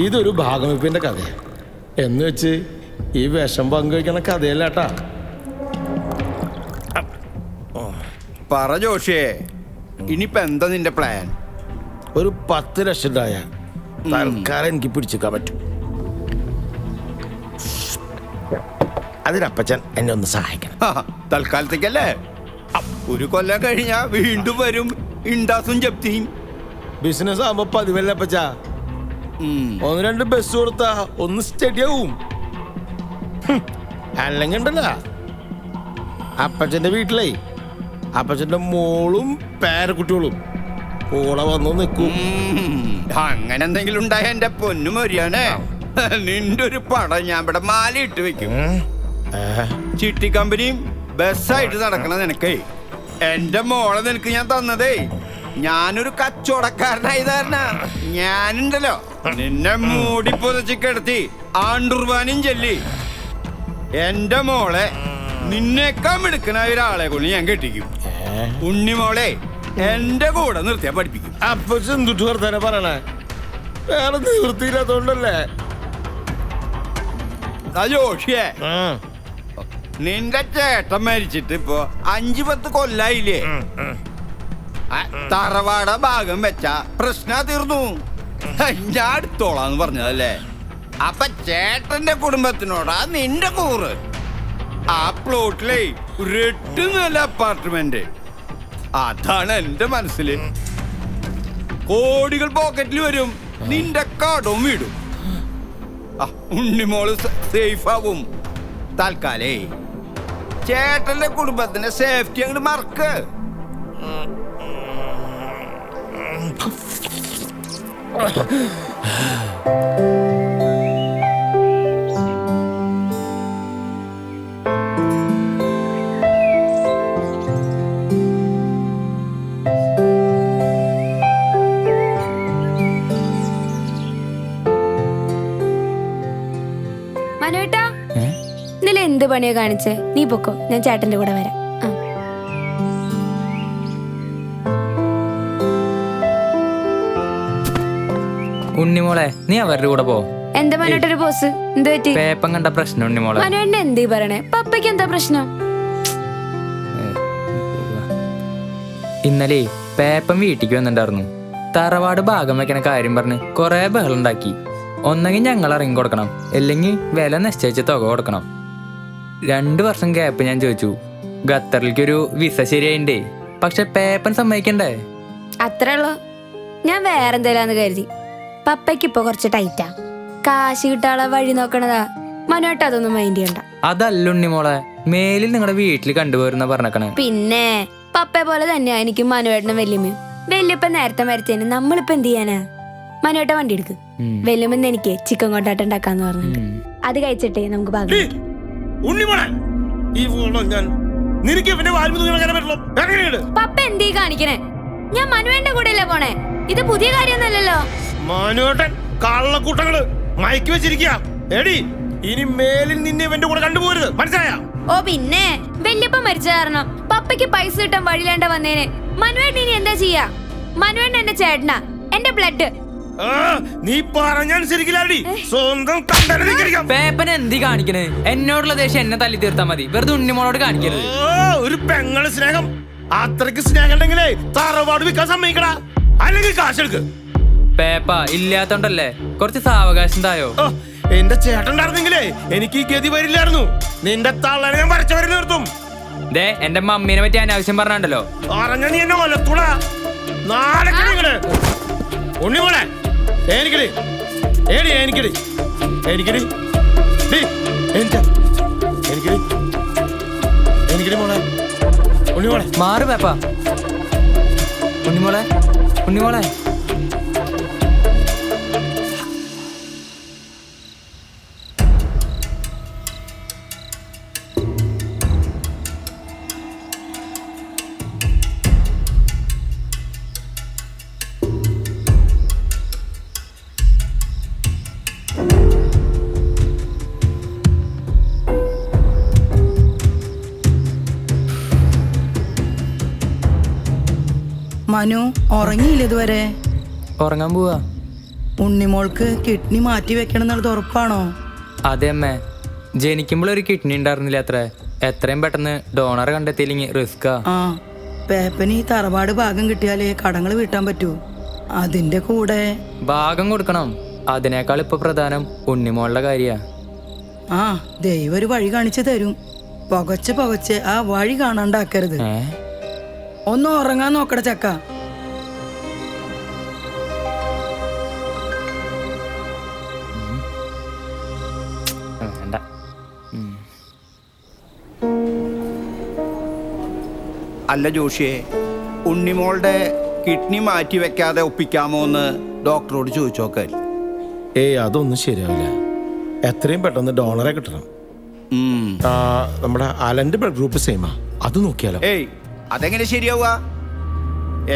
ഇതൊരു ഭാഗവെപ്പിന്റെ കഥയാണ് എന്ന് വെച്ച് ഈ വിഷം പങ്കുവയ്ക്കണ കഥയല്ല കേട്ടാ പറ ജോഷിയെ. ഇനിയിപ്പോ എന്താ നിന്റെ പ്ലാൻ ഒരു പത്ത് ലക്ഷം രൂപ തൽക്കാലം എനിക്ക് പിടിച്ചെടുക്കാൻ പറ്റും. അതിനപ്പച്ചൻ എന്നെ ഒന്ന് സഹായിക്കണം. തൽക്കാലത്തേക്കല്ലേ? ഒരു കൊല്ലം കഴിഞ്ഞാ വീണ്ടും വരും. ഇണ്ടാസും ജപ്തിയും. ബിസിനസ് ആവുമ്പോ പതിവല്ലപ്പച്ച. ഒന്ന് രണ്ട് ബസ് കൊടുത്താ ഒന്ന് സ്റ്റഡിയാവും അല്ലെങ്കിൽ ഉണ്ടല്ല അപ്പച്ചന്റെ വീട്ടിലേ അപ്പച്ചന്റെ മോളും പേരക്കുട്ടികളും കൂടെ വന്ന് നിൽക്കും. അങ്ങനെ എന്തെങ്കിലും ഉണ്ടായ എന്റെ പൊന്നു മരിയാനേ നിന്റെ ഒരു പടം ഞാൻ ഇവിടെ മാല ഇട്ട് വെക്കും ചിട്ടി കമ്പനിയും ബസ്സായിട്ട് നടക്കണ നിനക്കേ. എന്റെ മോളെ നിനക്ക് ഞാൻ തന്നതേ. ഞാനൊരു കച്ചവടക്കാരനായി തരണ ഞാനുണ്ടല്ലോ. നിന്നെ മൂടി പൊതച്ച് കിടത്തി ആണ്ടുർവാനും ചെല്ലി. എന്റെ മോളെ നിന്നേക്കാൻ മിടുക്കണ ഒരാളെ കൊണ്ട് ഞാൻ കെട്ടിക്കും. ഉണ്ണിമോളെ എന്റെ കൂടെ നിർത്തിയാ പഠിപ്പിക്കും. അപ്പൊ എന്തുട്ട് വർത്താനെ പറയണേ? വേറെ നിവൃത്തിയില്ലാത്തോണ്ടല്ലേ? ജോഷിയേ. നിന്റെ ചേട്ടൻ മരിച്ചിട്ട് ഇപ്പൊ അഞ്ചു പത്ത് കൊല്ലായില്ലേ? തറവാട ഭാഗം വെച്ച പ്രശ്ന തീർന്നു. ഞാൻ അടുത്തോളാന്ന് പറഞ്ഞതല്ലേ? അപ്പൊ ചേട്ടന്റെ കുടുംബത്തിനോടാ നിന്റെ കൂറ്. ആ പ്ലോട്ടിലെ ഒരു എട്ട് നില അപ്പാർട്ട്മെന്റ് അതാണ് എന്റെ മനസ്സിൽ കോടികൾ പോക്കറ്റിൽ വരും. നിന്റെ കാടും വീടും. ഉണ്ണിമോൾ സേഫ് ആവും. തൽക്കാലേ. ചേട്ടന്റെ കുടുംബത്തിന്റെ സേഫ്റ്റി അങ്ങോട്ട് മറക്ക്. മനുവേട്ടാ ഇന്നലെ എന്ത് പണിയാ കാണിച്ചേ? നീ പൊക്കോ ഞാൻ ചേട്ടന്റെ കൂടെ വരാം. ഉണ്ണിമോളെ നീ അവരുടെ കൂടെ പോ. എന്താ മനോട്ടൊരു ബോസ് എന്ത് പറ്റി? പേപ്പം കണ്ട പ്രശ്നം ഉണ്ണിമോളെ മനോട്ടെ എന്തീ പറയണേ? പപ്പയ്ക്ക് എന്താ പ്രശ്നം? ഇന്നലെ പേപ്പം വീട്ടിക്ക് വന്നിട്ടുണ്ടായിരുന്നു. തറവാട് ഭാഗം വെക്കണ കാര്യം പറഞ്ഞ് കുറെ ബഹളം ഉണ്ടാക്കി ഒന്നെങ്കിൽ ഞങ്ങൾ ഇറങ്ങി കൊടുക്കണം. അല്ലെങ്കിൽ വില നിശ്ചയിച്ച തുക കൊടുക്കണം. രണ്ട് വർഷം ഗ്യാപ്പ് ഞാൻ ചോദിച്ചു. ഖത്തറിലേക്ക് ഒരു വിസ ശരിയായിണ്ടേ? പക്ഷെ പേപ്പൻ സമ്മതിക്കണ്ടേ? അത്രേ ഉള്ളൂ. ഞാൻ വേറെന്തേലാന്ന് കരുതി. പപ്പയ്ക്ക് ഇപ്പൊ കുറച്ച് ടൈറ്റാ കാശ് കിട്ടാളെ വഴി നോക്കണതാ. മനുവേട്ട അതൊന്നും മൈൻഡ് ചെയ്യണ്ട. അതല്ല ഉണ്ണിമോളെ മേലിൽ നിങ്ങളുടെ വീട്ടിൽ കണ്ടുപോരുന്ന പറഞ്ഞേക്കണേ. പിന്നെ പപ്പയെ പോലെ തന്നെയാ എനിക്കും മനുവേട്ടനും വല്യമ്മയും. വല്യപ്പ നേരത്തെ മരിച്ചതിന് നമ്മളിപ്പോ എന്ത് ചെയ്യാനാ? മനുവേട്ട വണ്ടി എടുക്ക്. വല്യമ്മന്ന് വല്യമ്മ എനിക്ക് ചിക്കൻ കൊണ്ടാട്ടം ഉണ്ടാക്കാന്ന് പറഞ്ഞു ഉം. അത് കഴിച്ചിട്ടേ നമുക്ക് ഭാഗം ഡീ, ഉണ്ണിമോളെ ഈ ഫോണോ ഞാൻ നിനക്ക് ഇവന്റെ വാൽമു അങ്ങനെ പറ്റുള്ളൂ. എങ്ങനെയാണ് പപ്പ എന്തീ കാണിക്കണേ? ഞാൻ മനുവേന്റെ കൂടെ അല്ലേ പോണേ? ഇത് പുതിയ കാര്യമൊന്നുമല്ലല്ലോ. മാനുവേട്ടൻ കള്ളക്കൂട്ടങ്ങൾ മയക്കി വെച്ചിരിക്കുക എടി ഇനി മേലിൽ നിന്നെ ഇവന്റെ കൂടെ കണ്ടുപോരുത്. മനസ്സിലായ? ഓ പിന്നെ. വല്യപ്പ മരിച്ച കാരണം പപ്പയ്ക്ക് പൈസ കിട്ടാൻ വഴിയിലേണ്ട വന്നേനെ. മനുവേട്ടൻ ഇനി എന്താ ചെയ്യാ? മനുവേട്ടൻ എന്റെ ചേട്ടനാ. എന്റെ ബ്ലഡ് നീ പറഞ്ഞനുസരിക്കില്ലാടി സ്വന്തം പേപ്പൻ എന്തി കാണിക്കണേ? എന്നോടുള്ള ദേഷ്യം എന്നെ തല്ലി തീർത്താ മതി. വെറുതെ ഉണ്ണിമോളോട് കാണിക്കരുത്. ഒരു പെങ്ങൾ സ്നേഹം. അത്രയ്ക്ക് സ്നേഹം ഉണ്ടെങ്കിലേ തറവാട് വിൽക്കാൻ സമ്മതിക്കടാ. അല്ലെങ്കിൽ കാശെടുക്ക്. പേപ്പ ഇല്ലാത്തോണ്ടല്ലേ? കുറച്ച് സാവകാശം തായോ? എന്റെ ചേട്ടണ്ടായിരുന്നെങ്കിലേ എനിക്ക് ഈ ഗതി വരില്ലായിരുന്നു. നിന്റെ തള്ളനെ ഞാൻ വരച്ചവരെ നിർത്തും. ദേ എന്റെ മമ്മീനെ പറ്റി അനാവശ്യം പറഞ്ഞാണ്ടല്ലോ. പറഞ്ഞ നീ എന്നെ കൊല്ലത്തൂട നാളെ ഉണ്ണിമോളെ എനിക്കടി. ഏടി എനിക്കടി. എനിക്കടി. ഡി, എനിക്ക്. എനിക്കടി. എനിക്കടി മോളെ. ഉണ്ണിമോളെ മാറ് പേപ്പ. ഉണ്ണിമോളെ ഉണ്ണിമോളെ മനു ഉറങ്ങിയില്ല ഇതുവരെ? ഉറങ്ങാൻ പോവാ. ഉണ്ണിമോൾക്ക് കിഡ്നി മാറ്റി വെക്കണം എന്നുള്ളത് ഉറപ്പാണോ? അതെ അമ്മേ. ജനിക്കുമ്പോൾ ഒരു കിഡ്നി ഉണ്ടായിരുന്നില്ല അത്ര? എത്രയും പെട്ടെന്ന് ഡോണർ കണ്ടെത്തിയില്ലെങ്കിൽ റിസ്ക്കാ ആ പേപ്പന് ഈ തറവാട് ഭാഗം കിട്ടിയാലേ കടങ്ങൾ വീട്ടാൻ പറ്റൂ. അതിന്റെ കൂടെ ഭാഗം കൊടുക്കണം. അതിനേക്കാൾ ഇപ്പൊ പ്രധാനം ഉണ്ണിമോളുടെ കാര്യാ. ആ ദൈവം ഒരു വഴി കാണിച്ചു തരും. പുകച്ച് പുകച്ച് ആ വഴി കാണാണ്ടാക്കരുത്. ഏ? ഒന്ന് ഉറങ്ങാൻ നോക്കട ചക്ക. വേണ്ട. അല്ല ജോഷിയെ ഉണ്ണിമോളുടെ കിഡ്നി മാറ്റി വെക്കാതെ ഒപ്പിക്കാമോ എന്ന് ഡോക്ടറോട് ചോദിച്ചു നോക്കാൻ ഏയ് അതൊന്നും ശരിയാവില്ല. എത്രയും പെട്ടെന്ന് ഡോണറെ കിട്ടണം. ആ, നമ്മുടെ അലന്റെ ബ്ലഡ് ഗ്രൂപ്പ് സെയിമാ. അത് നോക്കിയാലോ? ഏയ് അതെങ്ങനെ ശരിയാവുക?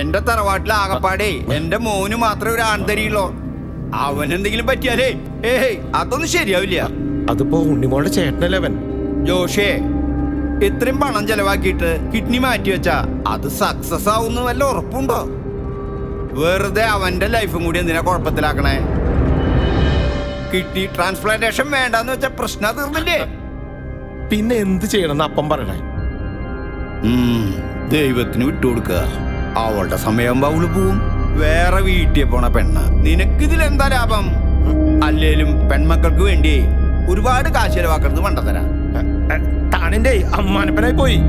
എന്റെ തറവാട്ടിലെ ആകപ്പാടേ എന്റെ മോന് മാത്രമേ ഒരു ആൺതരിയുള്ളൂ. അവനെന്തെങ്കിലും പറ്റിയാലേ ഏയ് അതൊന്നും ശരിയാവില്ല. അതിപ്പോ ഉണ്ണിമോളുടെ ചേട്ടനല്ലേ അവൻ? ജോഷേ ഇത്രയും പണം ചെലവാക്കിയിട്ട് കിഡ്നി മാറ്റി വെച്ചാ അത് സക്സസ് ആവുന്ന വല്ല ഉറപ്പുണ്ടോ? വെറുതെ അവന്റെ ലൈഫും കൂടി എന്തിനാ കുഴപ്പത്തിലാക്കണേ? കിഡ്നി ട്രാൻസ്പ്ലാന്റേഷൻ വേണ്ടെന്ന് വെച്ച പ്രശ്നം തീർന്നില്ലേ? പിന്നെ എന്ത് ചെയ്യണം അപ്പം പറയണേ? ദൈവത്തിന് വിട്ടുകൊടുക്കുക. അവളുടെ സമയം അവൾ പോവും. വേറെ വീട്ടിൽ പോണ പെണ്ണ. നിനക്കിതിൽ എന്താ ലാഭം? അല്ലേലും പെൺമക്കൾക്ക് വേണ്ടി ഒരുപാട് കാശ് ചെലവാക്കുന്നത് മണ്ടത്തരാ. താനിന്റെ അമ്മാനപ്പനായി പോയി.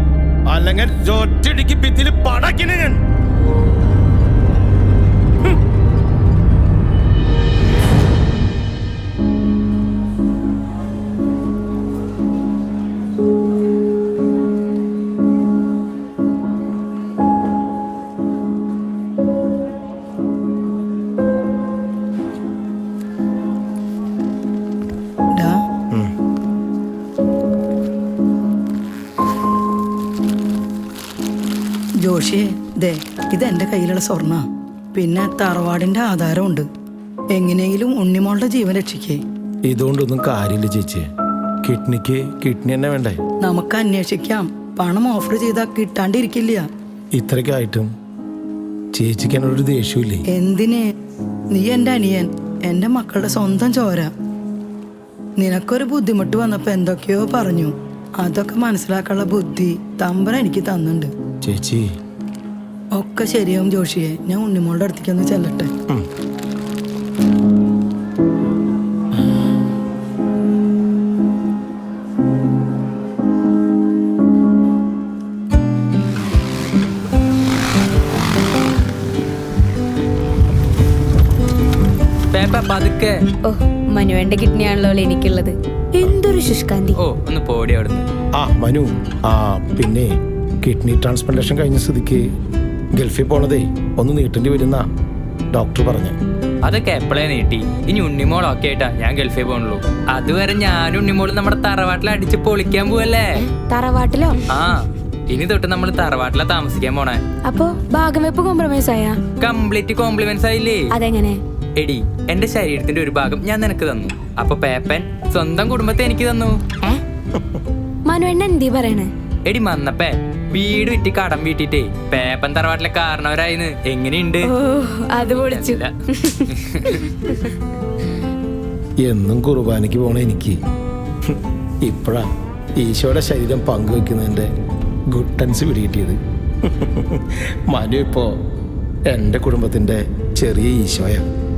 അല്ലെങ്കിൽ ഭിത്തിയിൽ പടക്കിനെ ഞാൻ. ജോഷിയെ ദേ ഇത് ഇതെന്റെ കയ്യിലുള്ള സ്വർണ. പിന്നെ തറവാടിന്റെ ആധാരമുണ്ട്. എങ്ങനെയെങ്കിലും ഉണ്ണിമോളുടെ ജീവൻ രക്ഷിക്കേ. ഇതുകൊണ്ടൊന്നും കാര്യമില്ല ചേച്ചി. കിഡ്നിക്ക് കിഡ്നി തന്നെ വേണ്ടേ? നമുക്ക് അന്വേഷിക്കാം. പണം ഓഫർ ചെയ്താൽ കിട്ടാണ്ടിരിക്കില്ല. ഇത്രയ്ക്കായിട്ടും ചേച്ചിക്ക് എന്നോടൊരു ദേഷ്യമില്ലേ എന്തിന്? നീ എന്റെ അനിയൻ. എന്റെ മക്കളുടെ സ്വന്തം ചോര. നിനക്കൊരു ബുദ്ധിമുട്ട് വന്നപ്പോ എന്തൊക്കെയോ പറഞ്ഞു. അതൊക്കെ മനസ്സിലാക്കാനുള്ള ബുദ്ധി തമ്പറ എനിക്ക് തന്നുണ്ട് ചേച്ചി. ഒക്കെ ശരിയാവും ജോഷിയെ. ഞാൻ ഉണ്ണിമോളുടെ അടുത്തേക്ക് ഒന്ന് ചെല്ലട്ടെ. പേപ്പ പതുക്കെ. ഓ. മനുവേന്റെ കിഡ്നിയാണല്ലോ എനിക്കുള്ളത്. എന്തൊരു ശുഷ്കാന്തി. ഓ ഒന്ന് പോടി അവിടെ ആ മനു ആ പിന്നെ കിഡ്നി ട്രാൻസ്പ്ലാന്റേഷൻ കഴിഞ്ഞ സ്ഥിതിക്ക് ഗൾഫിൽ പോണതേ ഒന്ന് നീട്ടേണ്ടി വരുന്ന ഡോക്ടർ പറഞ്ഞു. അതൊക്കെ എപ്പോഴേ നീട്ടി? ഇനി ഉണ്ണിമോളൊക്കെ ആയിട്ടാ ഞാൻ ഗൾഫിൽ പോകണുള്ളൂ അതുവരെ ഞാനും ഉണ്ണിമോളും നമ്മുടെ തറവാട്ടിൽ അടിച്ച് പൊളിക്കാൻ പോവല്ലേ? തറവാട്ടിലോ? ആ ഇനി തൊട്ട് നമ്മൾ തറവാട്ടിലാ താമസിക്കാൻ പോണേ. അപ്പോ ഭാഗം വെപ്പ് കോംപ്രമൈസ് ആയാ? കംപ്ലീറ്റ് കോംപ്ലിമെന്റ്സ് ആയില്ലേ? അതെങ്ങനെ? എടി എന്റെ ശരീരത്തിന്റെ ഒരു ഭാഗം ഞാൻ നിനക്ക് തന്നു. അപ്പൊ പേപ്പൻ സ്വന്തം കുടുംബത്തെ എനിക്ക് തന്നു. മനു മനുവേണ്ണ എന്തീ പറയണേ? എടി മന്നപ്പേ വീട് വിറ്റ് കടം വീട്ടിട്ടേ പേപ്പൻ തറവാട്ടിലെ കാരണവരായിന്ന്. എങ്ങനെയുണ്ട്? അത് പൊളിച്ചു. എന്നും കുർബാനയ്ക്ക് പോണ എനിക്ക്. ഇപ്പഴാ ഈശോയുടെ ശരീരം പങ്കുവെക്കുന്നതിന്റെ ഗുട്ടൻസ് പിടികിട്ടിയത്. മനു ഇപ്പോ എന്റെ കുടുംബത്തിന്റെ ചെറിയ ഈശോയാണ്